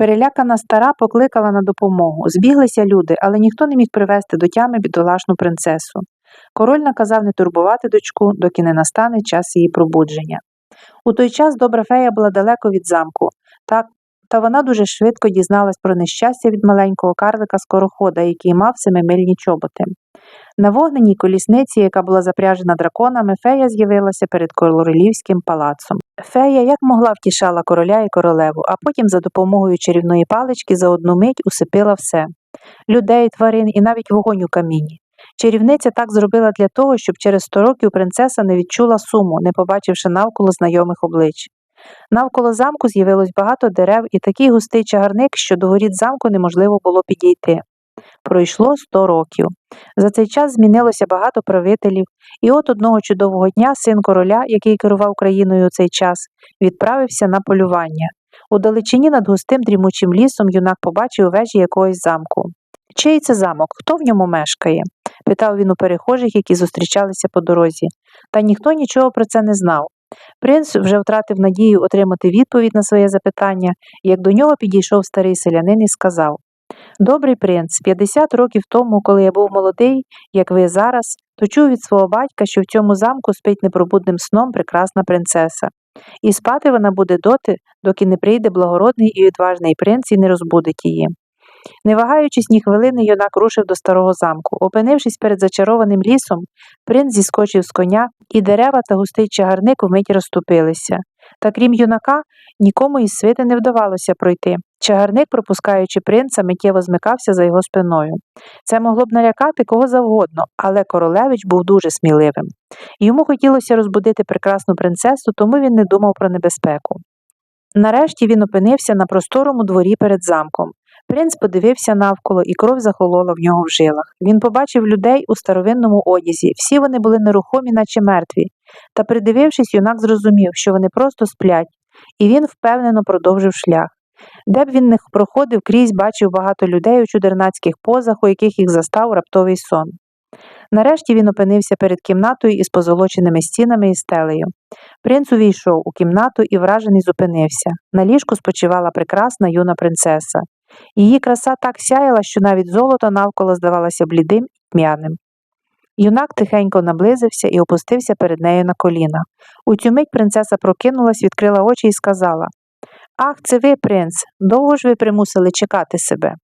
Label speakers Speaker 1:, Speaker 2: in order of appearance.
Speaker 1: Перелякана стара покликала на допомогу. Збіглися люди, але ніхто не міг привести до тями бідолашну принцесу. Король наказав не турбувати дочку, доки не настане час її пробудження. У той час добра фея була далеко від замку, так, та вона дуже швидко дізналась про нещастя від маленького карлика скорохода, який мав семимильні чоботи. На вогненій колісниці, яка була запряжена драконами, фея з'явилася перед королівським палацом. Фея як могла втішала короля і королеву, а потім за допомогою чарівної палички за одну мить усипила все людей, тварин і навіть вогонь у каміні. Чарівниця так зробила для того, щоб через сто років принцеса не відчула суму, не побачивши навколо знайомих облич. Навколо замку з'явилось багато дерев і такий густий чагарник, що до воріт замку неможливо було підійти. Пройшло сто років. За цей час змінилося багато правителів, і от одного чудового дня син короля, який керував країною у цей час, відправився на полювання. У далечині над густим дрімучим лісом юнак побачив вежі якогось замку. Чий це замок? Хто в ньому мешкає? питав він у перехожих, які зустрічалися по дорозі. Та ніхто нічого про це не знав. Принц вже втратив надію отримати відповідь на своє запитання, як до нього підійшов старий селянин і сказав Добрий принц, 50 років тому, коли я був молодий, як ви зараз, то чув від свого батька, що в цьому замку спить непробудним сном прекрасна принцеса. І спати вона буде доти, доки не прийде благородний і відважний принц і не розбудить її. Не вагаючись ні хвилини, юнак рушив до старого замку. Опинившись перед зачарованим лісом, принц зіскочив з коня, і дерева та густий чагарник вмить розступилися. Та крім юнака, нікому із свити не вдавалося пройти. Чагарник, пропускаючи принца, миттєво змикався за його спиною. Це могло б налякати кого завгодно, але королевич був дуже сміливим. Йому хотілося розбудити прекрасну принцесу, тому він не думав про небезпеку. Нарешті він опинився на просторому дворі перед замком. Принц подивився навколо, і кров захолола в нього в жилах. Він побачив людей у старовинному одязі, всі вони були нерухомі, наче мертві. Та, придивившись, юнак зрозумів, що вони просто сплять, і він впевнено продовжив шлях. Де б він не проходив, крізь бачив багато людей у чудернацьких позах, у яких їх застав раптовий сон. Нарешті він опинився перед кімнатою із позолоченими стінами і стелею. Принц увійшов у кімнату і вражений зупинився. На ліжку спочивала прекрасна юна принцеса. Її краса так сяяла, що навіть золото навколо здавалося блідим і тьмяним. Юнак тихенько наблизився і опустився перед нею на коліна. У цю мить принцеса прокинулась, відкрила очі і сказала Ах, це ви, принц, довго ж ви примусили чекати себе.